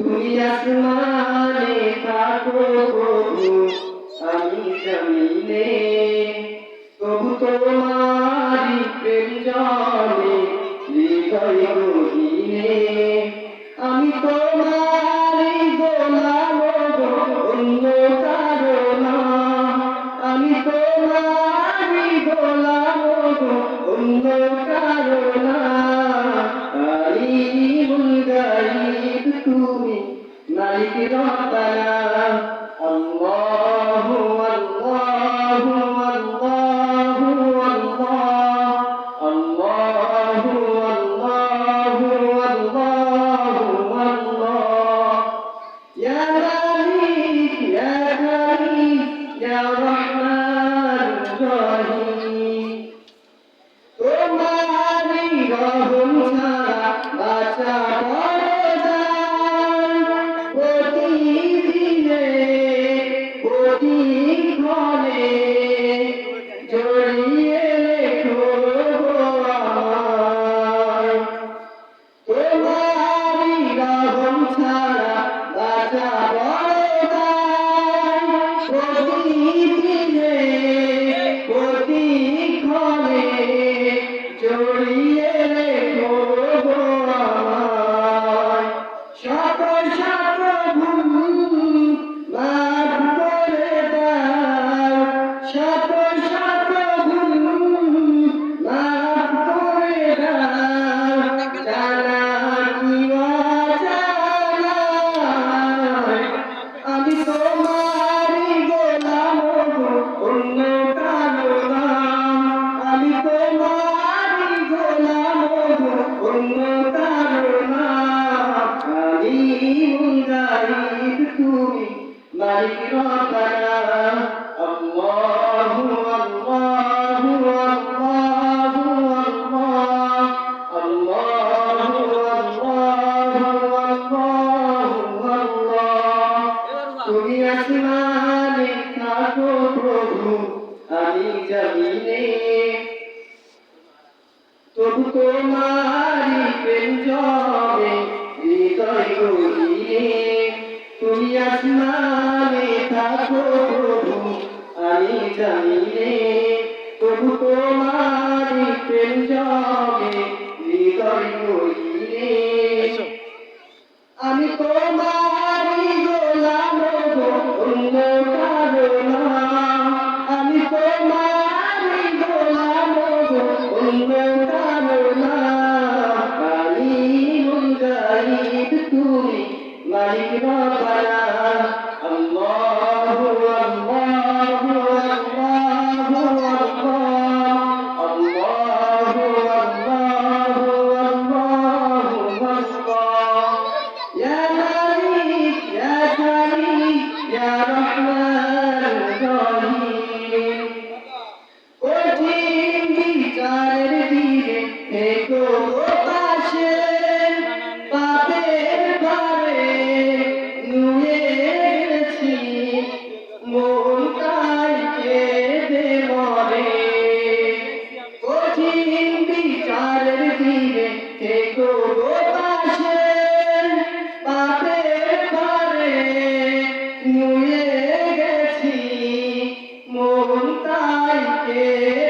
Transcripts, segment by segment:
তুমি আসমানে থাকো প্রভু আমি জমিনে তবু তোমারি প্রেম জানে হৃদয় গহীনে। মালিক রব্বানা আল্লাহু আল্লাহু আল্লাহু আল্লাহ আল্লাহু আল্লাহু আল্লাহু আল্লাহ ইয়া মালিক ইয়া কারীম ইয়া রহমান রহিম জড়িয়ে তবু তোমারি প্রেম জমে হৃদয় তুমি আসমানে আমি জমিনে তবু তোমারি প্রেম জমে হৃদয় গলিয়ে আমি তোমারি গোলাম অন্য কারও না। আমি তোমারি গোলাম অন্য কারও না। আলিমুল গাইব তুমি, মালিক রব্বানা। দিনে থেকো পাশে? পাপের ভারে নুয়ে গেছি মন তাই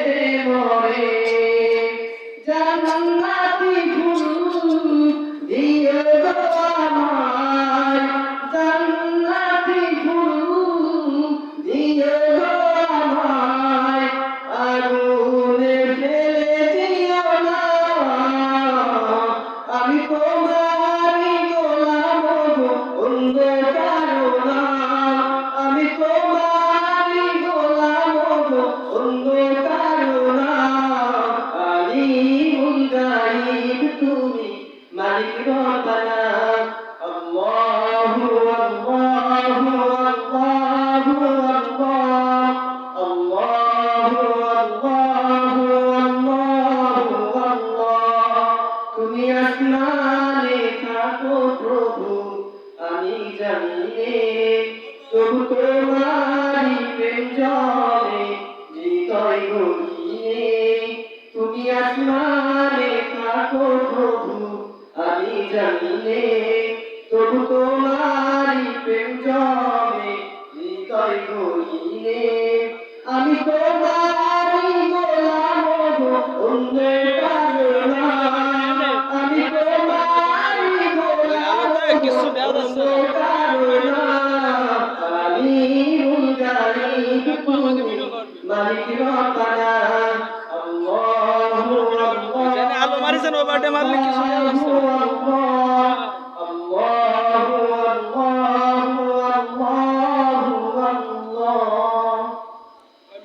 থাকো প্রভু, আমি জানি তবু তোমারি প্রেম জলে হৃদয় গলিয়ে তুমি আসমানে থাকো প্রভু, আমি জানি তবু তোমার আলো মারিছেন ও বাটে মারলে কি শুনে